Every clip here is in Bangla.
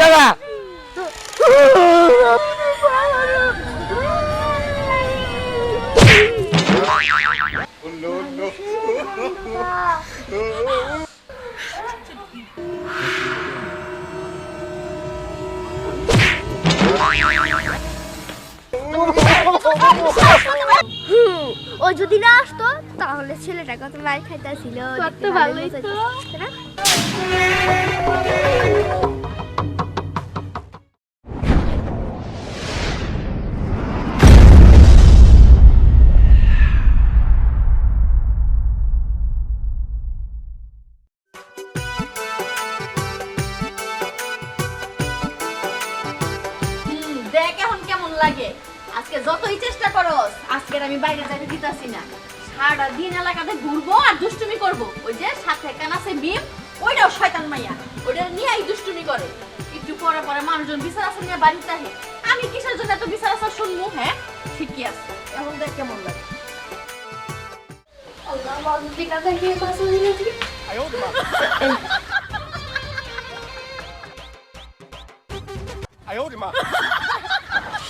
কেনা ও যদি না আসতো তাহলে ছেলেটা কত মার খাইতেছিল। কত ভালোই তো। বাইরে যাইতে দিতাছি না। সারাটা দিন এলাকাতে ঘুরবো আর দুষ্টুমি করব। ওই যে সাথে কান আছে বিম ওইটাও শয়তান মাইয়া। ওইটা নিয়ে এই দুষ্টুমি করে। একটু পরে পরে মানুষজন বিচার আছে নিয়ে বাড়িতে আহে। আমি কিসের জন্য এত বিচার আছে শুনব হ্যাঁ? ঠিকই আছে। এখন দেখ কেমন লাগে। আল্লাহ কাছে গিয়ে পাশে দিয়েছি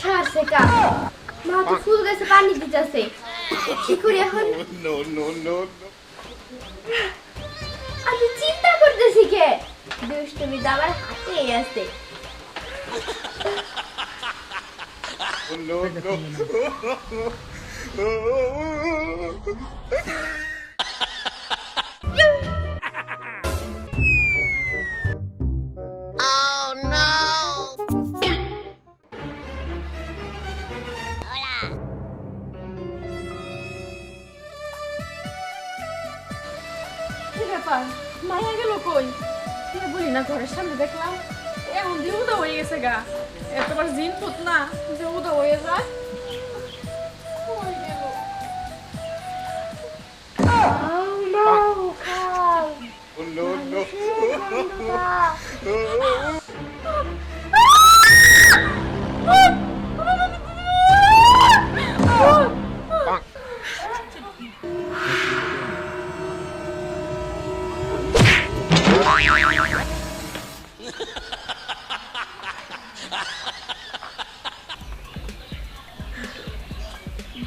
সারছে কা মা তো ফুল গাছে পানি দিতেছে। কি করি এখন? নো নো নো আমি চিন্তা করতেছি কে? দুষ্টুমি তো আমার হাতেই আছে। নো নো জিন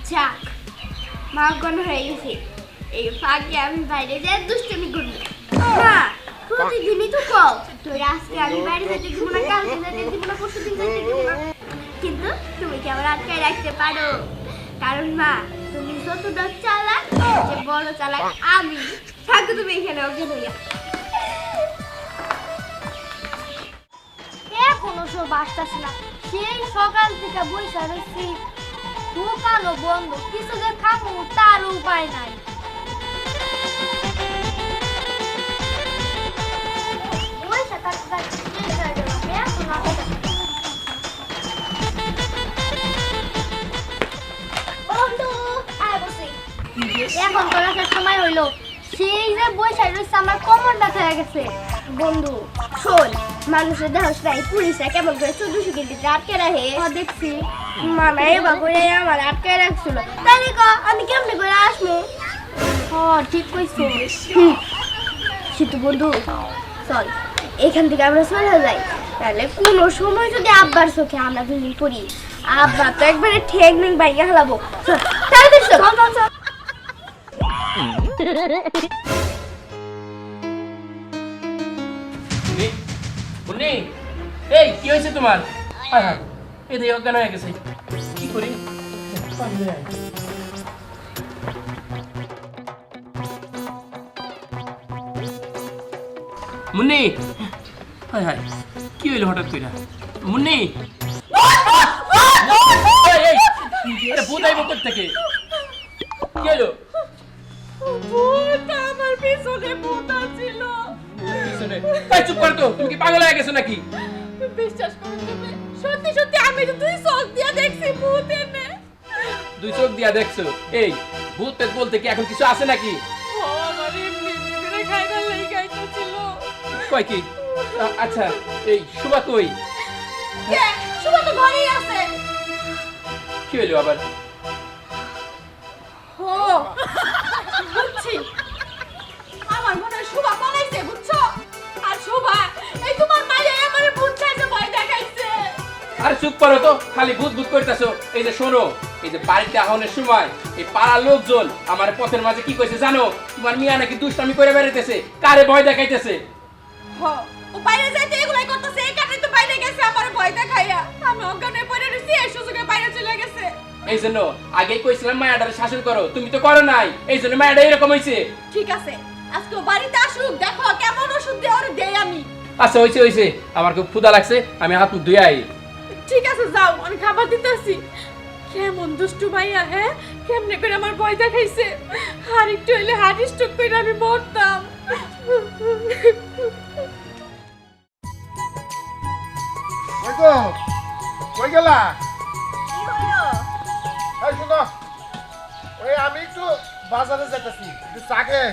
যাক মা গন হয়ে গেছে। এই ফাঁকে আমি বাইরে যাই, দুষ্টুমি করব। প্রতিদিনই তো কও, তোর আজকে আমি বাইরে যেতে দিব না, কালকে যেতে দিব না, পরশু দিন যেতে দিব না। কিন্তু তুমি কি আমার আটকায় রাখতে পারো? কারণ মা, তুমি যতটা চালাক যে বড় চালাক আমি। থাকো তুমি এখানে অজ্ঞান হইয়া এখনও সব আসতেছে না। সেই সকাল থেকে বৈশা রয়েছি। দোকানও বন্ধ কিছু যে খাব তার উপায় নাই। এখন রাখার সময় হইল। সেই যে বৈশাখ রয়েছে, আমার কোমরটা হয়ে গেছে। বন্ধু, শোন, মানুষের দেহ নাই পুলিশে কেমন করে চোদ্দশো কেজিতে আটকে রাখে? দেখছি। মামা এবার করে আমার আটকে রাখছিল। তাই ক আমি কেমনে করে আসব? হ ঠিক কইছো। কিন্তু বন্ধু চল এখান থেকে আমরা চলে যাই। তাহলে কোনো সময় যদি আব্বার চোখে আমরা দুদিন পড়ি আব্বা তো একবারে ঠেক নেই বাইকে হালাবো। চল তাড়াতাড়ি চল। চল চল মুন্নি মুন্নি এই কি হয়েছে তোমার? হায়। দেখি অজ্ঞান হয়ে গেছে? কি করি? মুন্নি! হায় হায় কি হইল হঠাৎ কইরা? মুন্নি! ভূত থেকে কি হইল? ভূত আমার পিছনে ভূত ছিল পিছনে এই, চুপ কর তো তুমি কি পাগল হয়ে গেছো নাকি? বিশ্বাস করুন তুমি। সত্যি সত্যি আমি তো দুই চোখ দিয়ে দেখছি ভূত এনে। দুই চোখ দিয়া দেখছ? এই ভূত পেত বলতে কি এখন কিছু আছে নাকি? ও আমার এমনি এমনি করে খাইবার লেগে গাইতেছিল কয় কি? আচ্ছা এই শুভা কই? কে? শুভ তো ঘরেই আছে। কি হইল আবার? ও বুঝছি। আমার মনে হয় শুভা পালাইছে বুঝছ? আর শুভা এই তোমার আর চুপ করো তো খালি ভূত ভূত করতেছো। এই যে শোনো এই যে বাড়িতে আহনের সময় এই পাড়ার লোকজন আমার পথের মাঝে কি কইছে জানো? তোমার মিয়া নাকি দুষ্টামি করে বেড়াইতেছে কারে ভয় দেখাইতেছে? হ, ও বাইরে যাইতে এগুলাই করতেছে এই কারণে তো বাইরে গেছে আমার ভয় দেখাইয়া। আমি অজ্ঞান পড়ে রয়েছি এই সুযোগে বাইরে চলে গেছে। এই জন্য আগেই কইছিলাম মায়াডারে শাসন করো তুমি তো করো নাই। এই জন্য মায়াডা এরকম হয়েছে ঠিক আছে আজকে বাড়িতে আসুক দেখো কেমন ওষুধ দিয়ে ওরে দেই আমি। আচ্ছা হয়েছে হয়েছে আমার খুব ক্ষুধা লাগছে আমি হাত মুখ ধুয়ে আই। ঠিক আছে যাও আমি খাবার দিতেছি। কেমন দুষ্টু ভাইয়া হ্যাঁ? কেমনে করে আমার ভয় দেখাইছে? আর একটু হইলে হার্ট স্ট্রোক করে আমি মরতাম। তো কই গেলা? কি হলো? এই শুনো ওই আমি একটু বাজারে যেতেছি একটু চা খেয়ে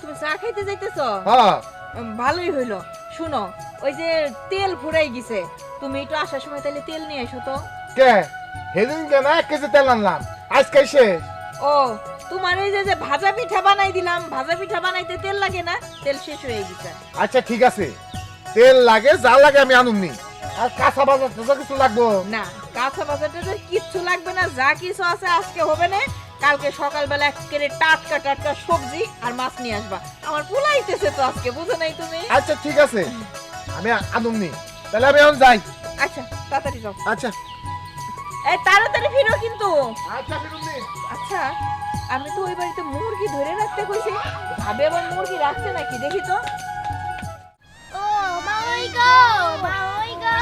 তুমি চা খাইতে যাইতেছ? হ্যাঁ। ভালোই হইল। শুনো ওই যে তেল ফুরাই গেছে। তুমি একটু আসার সময় তাহলে তেল নিয়ে এসো তো। কে? সেদিন কেন এক কেজি তেল আনলাম। আজকে শেষ ও তোমার এই যে যে ভাজা পিঠা বানাই দিলাম ভাজা পিঠা বানাইতে তেল লাগে না? তেল শেষ হয়ে গেছে। আচ্ছা ঠিক আছে। তেল লাগে যা লাগে আমি আনুমনি। আর কাঁচা বাজার টাজার কিছু লাগবো। না কাঁচা বাজারটা তো কিচ্ছু লাগবে না যা কিছু আছে আজকে হবে না। কালকে সকালবেলা একেবারে টাটকা টাটকা সবজি আর মাছ নিয়ে আসবা। আমার পুলাইতেছে তো আজকে বুঝো নাই তুমি? আচ্ছা ঠিক আছে। আমি আনুমনি তাহলে আমি এখন যাই। আচ্ছা তাড়াতাড়ি যাও। আচ্ছা। এই তাড়াতাড়ি ফিরো কিন্তু। আচ্ছা ফিরুমনি আচ্ছা আমি তো ওই বাড়িতে মুরগি ধরে রাখতে কইছি। ভাবে আবার মুরগি রাখছে নাকি দেখি তো। ও মা ওই গো মা ওই গো।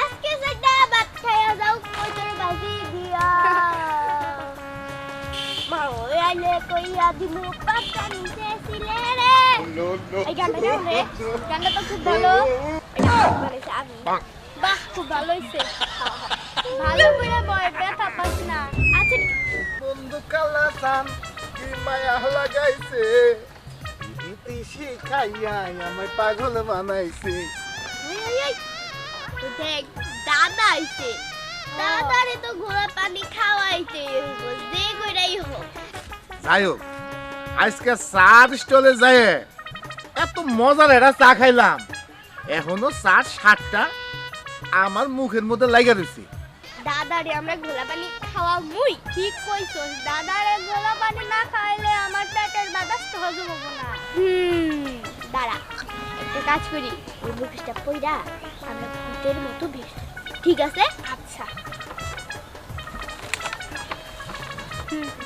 আজকে সেটা ভাত খাইয়া যাও কইতর বাজি দিয়া। মা ওই আইলে কইয়া দিনু পাতা নিচে ছিলে রে. এই গানটা কেমন রে? গানটা তো খুব ভালো। আমি। বাহ। খুব ভালো হয়েছে। ভালো করে বয় ব্যথা পাস না। আচ্ছা বন্ধু কালা সান কি মায়া লাগাইছে? রীতি শিখাইয়া আমায় পাগল বানাইছে। দেখ দাদা আইছে দাদারে তো ঘোড়া পানি খাওয়াইতে যে কইরাই হোক যাই হোক আজকে চার স্টলে যায় এত মজার একটা চা খাইলাম। এখনও চার সাতটা আমার মুখের মধ্যে লাগা রয়েছে দাদারে আমরা ঘোলা পানি খাওয়া মুই। ঠিক কইছস দাদারে ঘোলা পানি না খাইলে আমার পেটের বাতাস তো হজম হব না। হুম। দাঁড়া একটা কাজ করি ওই মুখটা পইরা আমরা ভূতের মতো বেশ ঠিক আছে? আচ্ছা। ওকে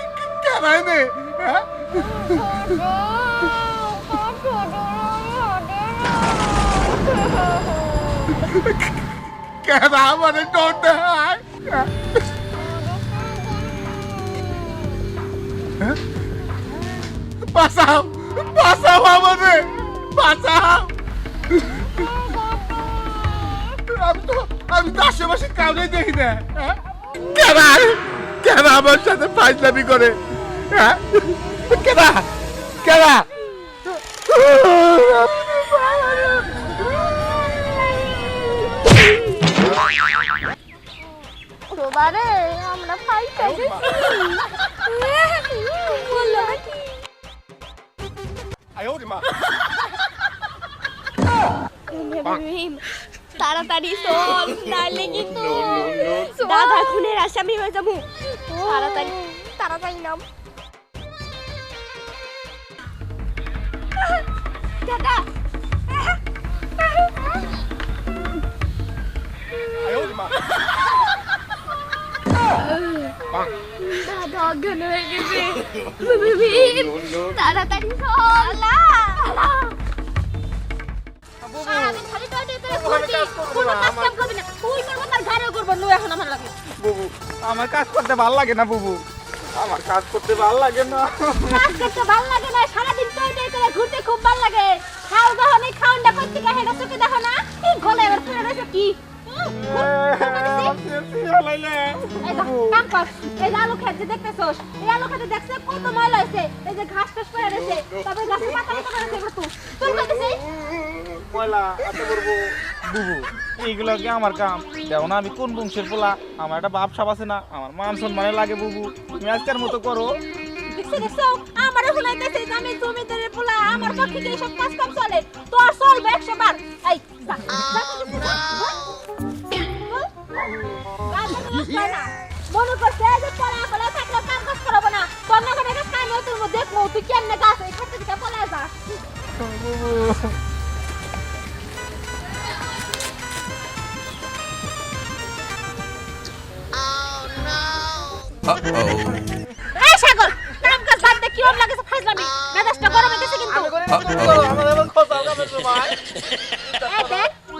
এই, কেনা কেনা এনে হ্যাঁ? মানে বাঁচাও বাঁচাও আমাদের বাঁচাও আমি তো আমি তো আশেপাশে কাউকে দেখি না হ্যাঁ? কেনা কেনা আমার সাথে ফাইজলামি করে হ্যাঁ কেনা কেনা বাবারে আমরা ফাইটা তাড়াতাড়ি চল নাহলে কিন্তু. দাদা খুনের আসামি হয়ে যাব। তাড়াতাড়ি তাড়াতাড়ি নাম। দাদা। দাদা অজ্ঞান হয়ে গেছে. তাড়াতাড়ি আমার বুবু আমার কাজ করতে ভালো লাগে না বুবু। আমার কাজ করতে ভালো লাগে না। কাজ করতে ভালো লাগে না, ঘুরতে খুব ভালো লাগে। খাও এই খাওনটা করতে গিয়ে হেঁটে চোখে দেখো না, এই এই। এই আলু এই আলু দেখছে কত ময়লা হয়েছে। এই যে ঘাস টাস পড়ে রয়েছে, তারপরে গাছের পাতা টাতা রয়েছে, এগুলো তুল। তুল কইতেছি। ময়লা এত করব বুবু এইগুলো কি আমার কাম দেখো না আমি কোন বংশের পোলা আমার একটা বাপ সাপ আছে না আমার মান সম্মানে লাগে বুবু তুমি আজকের মতো করো দেখছ, দেখছ? আমারও শুনাইতেছে আমি জমিদারের পোলা, আমার পক্ষে কি এসব কাজ কাম চলে? তোর চলবে একশো বার। এই। কাজ। মনে করছে যে পড়া পড়া থাকলে কাম কাজ করব না না করে কাজ তোর মধ্যে দেখব তুই কেমনে গাছ এই খাতে থেকে পড়া যা এই কিরম লাগেছে ফাজলামি মেজাজটা গরম হইতেছে কিন্তু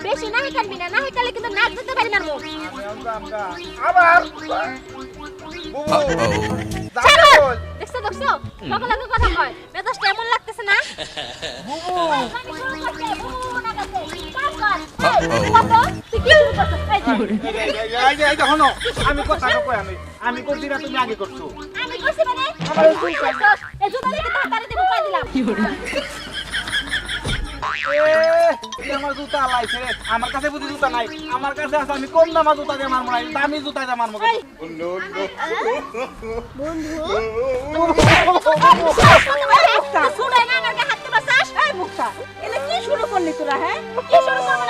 বেশি না হেকালবি না না হেকালে কিন্তু নাক দিতে পারি মারবো আবার দেখছ দেখছ সকল আগে কথা কয় মেজাজটা এমন লাগতেছে না আমি না কথা কই আমি আমি করছি না তুমি আগে করছ কইছি মানে? তুই কইছস এই জুতা দেখে তাড়াতাড়ি দিব কই দিলাম। আমার জুতা লাইছে রে। আমার কাছে বুঝি জুতা নাই। আমার কাছে আছে আমি কম দামা জুতা দিয়ে মারবো না দামি জুতা দিয়ে no no! শুনে না আমার হাত এই এলে কি শুরু করলি তোরা হ্যাঁ? কি শুরু করব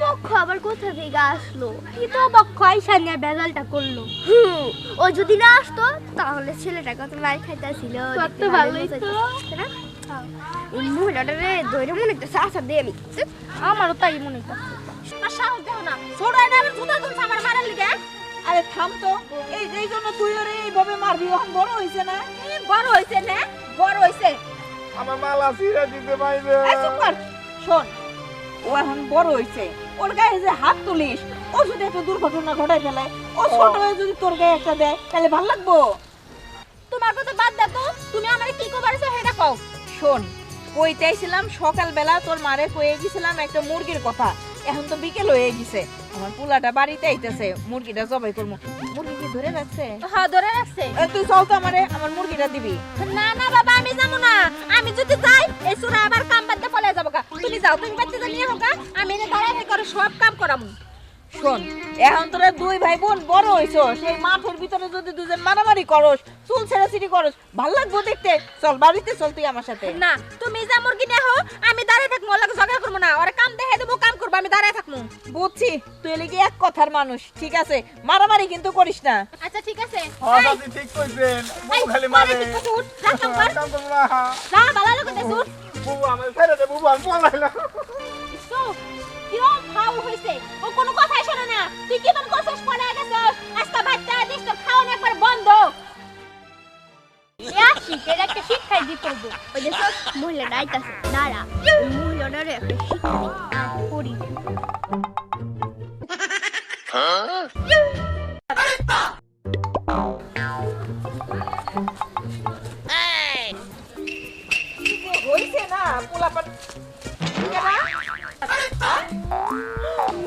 পক্ষ আবার কোথা থেকে আসলো? তৃতীয় পক্ষ আইসা নিয়ে বেজালটা করল। হুম, ও যদি না আসতো তাহলে ছেলেটা কত মার খাইতেছিল কত ভালোই তো। এই মনে হইতেছে আশা দিয়ে আমি আমারও তাই মনে হইতেছে। আর সাহস দেও না ছোট না আবার জুতা তুলছে আমার মারার লিগে আরে থাম তো এই এই জন্য তুই ওরে এইভাবে মারবি এখন বড় হইছে না? বড় হইছে না বড় হইছে। আমার মালা ছিঁড়ে দিতে পাইবে চুপ কর। শোন ও এখন বড় হয়েছে ওর গায়ে যে হাত তুলিস ও যদি একটা দুর্ঘটনা ঘটায় ফেলে ও ছোট হয়ে যদি তোর গায়ে একটা দেয় তাহলে ভালো লাগবো? তোমার কথা বাদ দেখো তো তুমি আমার কি কবারছো সেটা কও? শোন কইতে আইছিলাম সকালবেলা তোর মারে কয়ে গেছিলাম একটা মুরগির কথা। এখন তো বিকেল হয়ে গেছে। আমার পোলাটা বাড়িতে আইতেছে মুরগিটা জবাই করব মুরগি কি ধরে রাখছে? হ্যাঁ ধরে রাখছে। তুই চল তো আমারে আমার মুরগিটা দিবি। না না বাবা আমি যাব না। আমি যদি যাই এই সুরা আবার কাম বাদ পলে যাব তুমি যাও তুমি বাচ্চা নিয়ে হোক আমি এনে দাঁড়াই করে সব কাম করামু। শোন এখন তোরা দুই ভাই বোন বড় হইছো সেই মাঠের ভিতরে যদি দুজন মারামারি করস চুল ছেড়াছিড়ি করস ভালো লাগবো দেখতে? চল বাড়িতে চল তুই আমার সাথে। না তুমি যা মুরগি নিয়ে হো আমি দাঁড়ায় থাকব ওর লাগে ঝগড়া করব না। ওরা কাম দেখে দেবো কাম করব আমি দাঁড়ায় থাকব। বুঝছি তুই লিগে এক কথার মানুষ ঠিক আছে? মারামারি কিন্তু করিস না। আচ্ছা ঠিক আছে। হ্যাঁ দাদি ঠিক কইছেন। বুবু খালি মারে। কাম করব না না ভালো লাগে বুবু আমার ছেড়ে দে আমি সো কিরম খাও হইছে? ও কোনো তুই কি মন করছিস পড়ে গেছস? আজকে বাচ্চা দিস তোর খাওয়ানো একবার বন্ধ। শীতের একটা শিক্ষাই দিতে হবে ওই যে সব মহিলাটা আইতাছে দাঁড়া মহিলাটারে একটা শিক্ষা আর করি হইছে না পোলাপান কেনা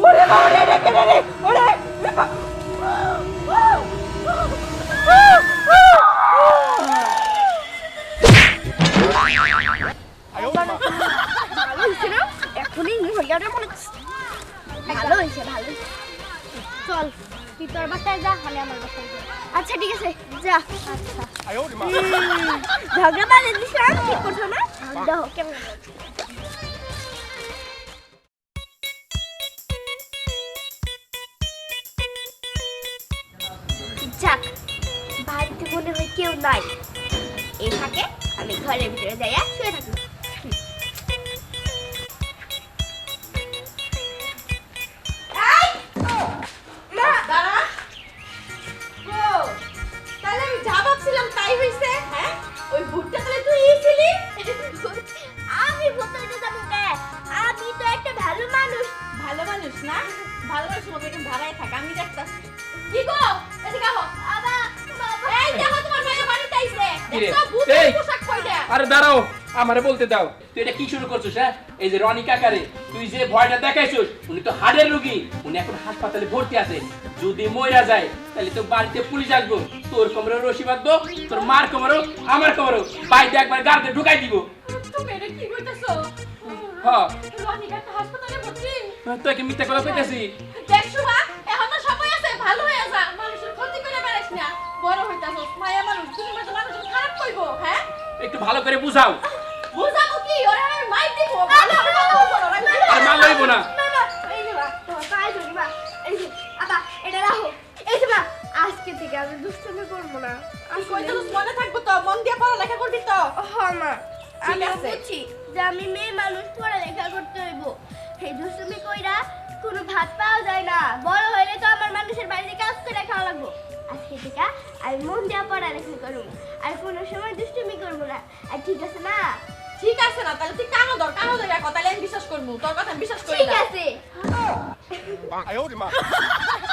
ওরে বাবা রে রে রে? ওরে এখনই মহিলাটা মনে। ভালো হয়েছে ভালো চল তুই তোর বাসায় যা আমি আমার বাসায় যাই। আচ্ছা ঠিক আছে যা। আচ্ছা। ঝগড়া বাজে দিস ঠিক করছ না? দেখো কেমন? কেউ নাই এ থাকে আমি ঘরের ভিতরে যাই শুয়ে থাকি। হ্যাঁ? ভালো মানুষ। ভালো মানুষ না? ভালো মানুষ ভাড়ায় থাক আমি দেখতাছি কি গো? এদিকে আহো। পোশাক কইরা আরে দাঁড়াও আমারে বলতে দাও। তুই এটা কি শুরু করছিস হ্যাঁ? এই যে রনি কাকারে তুই যে ভয়টা দেখাইছিস উনি তো হাড়ের রোগী উনি এখন হাসপাতালে ভর্তি আছে। যদি মইরা যায় তাহলে তো বাড়িতে পুলিশ আসব। তোর কোমরে রশি বাঁধবো তোর মার কোমরও আমার কোমরও। বাড়িতে একবার গাড়িতে ঢুকাই দিব। তুমি এটা কি কইতাছো হ্যাঁ রনিকা তো হাসপাতালে ভর্তি? তোকে মিথ্যা কথা কইতেছি। দেখ সুমা এখন তো সময় আছে ভালো হয়ে একটু ভালো করে বুঝাও। বুঝাবো কি? ওরা আমি মাইর দিব ভালো কথা বলব না, আর মাল লইব না। না না এই যে মা তোমার পায়ে ধরি মা এই যে আপা এটা রাখো। এই যে মা আজকে থেকে আমি দুষ্টুমি করব না। তুই কইতাছিস মনে থাকব তো মন দিয়ে পড়ালেখা করবি তো। হ্যাঁ মা। আমি বুঝছি যে আমি মেয়ে মানুষ পড়ালেখা করতে হইব। সেই দুষ্টুমি কইরা কোনো ভাত পাওয়া যায় না। বড় হইলে তো আমার মানুষের বাড়িতে কাজ করে খাওয়া লাগবো আজকে থেকে আমি মন দিয়ে পড়ালেখা করব। আর কোনো সময় দুষ্টুমি করব না। আর ঠিক আছে না? ঠিক আছে না তাহলে তুই কানো ধর কানো ধর রাখো আমি বিশ্বাস করব। তোর কথা আমি বিশ্বাস করি ঠিক আছে।